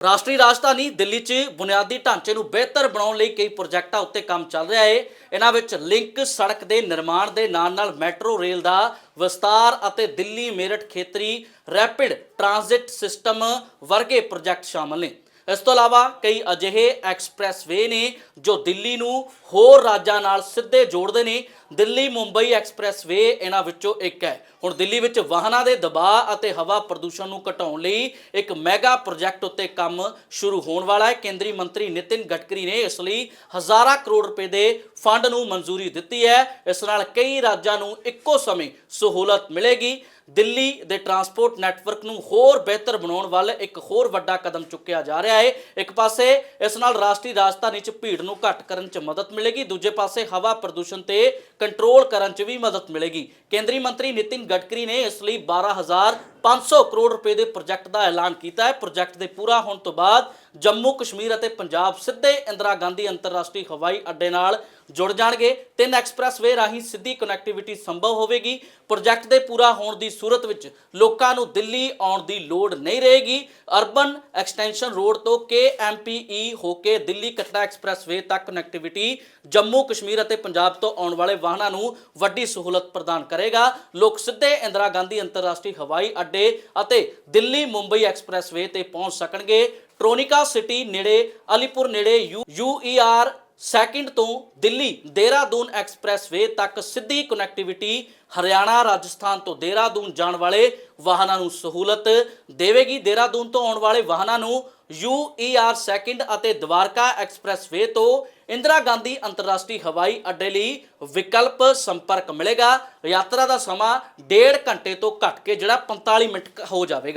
ਰਾਸ਼ਟਰੀ ਰਾਜਧਾਨੀ ਦਿੱਲੀ 'ਚ ਬੁਨਿਆਦੀ ਢਾਂਚੇ ਨੂੰ ਬਿਹਤਰ ਬਣਾਉਣ ਲਈ ਕਈ ਪ੍ਰੋਜੈਕਟਾਂ ਉੱਤੇ ਕੰਮ ਚੱਲ ਰਿਹਾ ਹੈ ਇਹਨਾਂ ਵਿੱਚ ਲਿੰਕ ਸੜਕ ਦੇ ਨਿਰਮਾਣ ਦੇ ਨਾਲ-ਨਾਲ ਮੈਟਰੋ, ਰੇਲ ਦਾ ਵਿਸਤਾਰ ਅਤੇ ਦਿੱਲੀ ਮੇਰਠ ਖੇਤਰੀ ਰੈਪਿਡ ਟ੍ਰਾਂਜ਼ਿਟ ਸਿਸਟਮ ਵਰਗੇ ਪ੍ਰੋਜੈਕਟ ਸ਼ਾਮਲ ਨੇ। ਇਸ ਤੋਂ ਇਲਾਵਾ ਕਈ ਅਜਿਹੇ ਐਕਸਪ੍ਰੈਸਵੇ ਨੇ ਜੋ ਦਿੱਲੀ ਨੂੰ ਹੋਰ ਰਾਜਾਂ ਨਾਲ ਸਿੱਧੇ ਜੋੜਦੇ ਨੇ ਦਿੱਲੀ ਮੁੰਬਈ ਐਕਸਪ੍ਰੈਸਵੇ ਇਹਨਾਂ ਵਿੱਚੋਂ ਇੱਕ ਹੈ। ਹੁਣ ਦਿੱਲੀ ਵਿੱਚ ਵਾਹਨਾਂ ਦੇ ਦਬਾਅ ਅਤੇ ਹਵਾ ਪ੍ਰਦੂਸ਼ਣ ਨੂੰ ਘਟਾਉਣ ਲਈ ਇੱਕ ਮੈਗਾ ਪ੍ਰੋਜੈਕਟ ਉੱਤੇ ਕੰਮ ਸ਼ੁਰੂ ਹੋਣ ਵਾਲਾ ਹੈ। ਕੇਂਦਰੀ ਮੰਤਰੀ ਨਿਤਿਨ ਗਡਕਰੀ ਨੇ ਇਸ ਲਈ ਹਜ਼ਾਰਾਂ ਕਰੋੜ ਰੁਪਏ ਦੇ ਫੰਡ ਨੂੰ ਮਨਜ਼ੂਰੀ ਦਿੱਤੀ ਹੈ। ਇਸ ਨਾਲ ਕਈ ਰਾਜਾਂ ਨੂੰ ਇੱਕੋ ਸਮੇਂ ਸਹੂਲਤ ਮਿਲੇਗੀ। ਦਿੱਲੀ ਦੇ ਟਰਾਂਸਪੋਰਟ ਨੈਟਵਰਕ ਨੂੰ ਹੋਰ ਬਿਹਤਰ ਬਣਾਉਣ ਵੱਲ ਇੱਕ ਹੋਰ ਵੱਡਾ ਕਦਮ ਚੁੱਕਿਆ ਜਾ ਰਿਹਾ ਹੈ। ਇੱਕ ਪਾਸੇ ਇਸ ਨਾਲ ਰਾਸ਼ਟਰੀ ਰਾਜਧਾਨੀ 'ਚ ਭੀੜ ਨੂੰ ਘੱਟ ਕਰਨ 'ਚ ਮਦਦ ਮਿਲੇਗੀ। ਦੂਜੇ ਪਾਸੇ ਹਵਾ ਪ੍ਰਦੂਸ਼ਣ ਤੇ ਕੰਟਰੋਲ ਕਰਨ 'ਚ ਵੀ ਮਦਦ ਮਿਲੇਗੀ। ਕੇਂਦਰੀ ਮੰਤਰੀ ਨਿਤਿਨ ਗਡਕਰੀ ਨੇ ਇਸ ਲਈ 12500 ਕਰੋੜ ਰੁਪਏ ਦੇ ਪ੍ਰੋਜੈਕਟ ਦਾ ਐਲਾਨ ਕੀਤਾ ਹੈ। ਪ੍ਰੋਜੈਕਟ ਦੇ ਪੂਰਾ ਹੋਣ ਤੋਂ ਬਾਅਦ ਜੰਮੂ, ਕਸ਼ਮੀਰ ਅਤੇ ਪੰਜਾਬ ਸਿੱਧੇ ਇੰਦਰਾ ਗਾਂਧੀ ਅੰਤਰਰਾਸ਼ਟਰੀ ਹਵਾਈ ਅੱਡੇ ਨਾਲ ਜੁੜ ਜਾਣਗੇ। ਤਿੰਨ ਐਕਸਪ੍ਰੈਸਵੇ ਰਾਹੀਂ ਸਿੱਧੀ ਕਨੈਕਟੀਵਿਟੀ ਸੰਭਵ ਹੋਵੇਗੀ। ਪ੍ਰੋਜੈਕਟ ਦੇ ਪੂਰਾ ਹੋਣ ਦੀ ਸੂਰਤ ਵਿੱਚ ਲੋਕਾਂ ਨੂੰ ਦਿੱਲੀ ਆਉਣ ਦੀ ਲੋੜ ਨਹੀਂ ਰਹੇਗੀ। ਅਰਬਨ ਐਕਸਟੈਂਸ਼ਨ ਰੋਡ ਤੋਂ KMPE ਹੋ ਕੇ ਦਿੱਲੀ ਕਟੜਾ ਐਕਸਪ੍ਰੈਸਵੇ ਤੱਕ ਕਨੈਕਟੀਵਿਟੀ ਜੰਮੂ, ਕਸ਼ਮੀਰ ਅਤੇ ਪੰਜਾਬ ਤੋਂ ਆਉਣ ਵਾਲੇ ਵਾਹਨਾਂ ਨੂੰ ਵੱਡੀ ਸਹੂਲਤ ਪ੍ਰਦਾਨ ਕਰੇਗਾ। ਲੋਕ ਸਿੱਧੇ ਇੰਦਰਾ ਗਾਂਧੀ ਅੰਤਰਰਾਸ਼ਟਰੀ ਹਵਾਈ ਅੱਡੇ ਅਤੇ ਦਿੱਲੀ ਮੁੰਬਈ ਐਕਸਪ੍ਰੈਸਵੇ ਤੇ ਪਹੁੰਚ ਸਕਣਗੇ। ਟ੍ਰੋਨਿਕਾ ਸਿਟੀ ਨੇੜੇ, ਅਲੀਪੁਰ ਨੇੜੇ ਯੂਈਆਰ ਸੈਕਿੰਡ ਤੋਂ ਦਿੱਲੀ ਦੇਹਰਾਦੂਨ ਐਕਸਪ੍ਰੈਸਵੇ ਤੱਕ ਸਿੱਧੀ ਕਨੈਕਟੀਵਿਟੀ ਹਰਿਆਣਾ, ਰਾਜਸਥਾਨ ਤੋਂ ਦੇਹਰਾਦੂਨ ਜਾਣ ਵਾਲੇ ਵਾਹਨਾਂ ਨੂੰ ਸਹੂਲਤ ਦੇਵੇਗੀ। ਦੇਹਰਾਦੂਨ ਤੋਂ ਆਉਣ ਵਾਲੇ ਵਾਹਨਾਂ ਨੂੰ ਯੂਈਆਰ ਸੈਕਿੰਡ ਅਤੇ ਦਵਾਰਕਾ ਐਕਸਪ੍ਰੈਸਵੇ ਤੋਂ ਇੰਦਰਾ ਗਾਂਧੀ ਅੰਤਰਰਾਸ਼ਟਰੀ ਹਵਾਈ ਅੱਡੇ ਲਈ ਵਿਕਲਪ ਸੰਪਰਕ ਮਿਲੇਗਾ। ਯਾਤਰਾ ਦਾ ਸਮਾਂ ਡੇਢ ਘੰਟੇ ਤੋਂ ਘੱਟ ਕੇ ਜਿਹੜਾ 45 ਮਿੰਟ ਹੋ ਜਾਵੇਗਾ।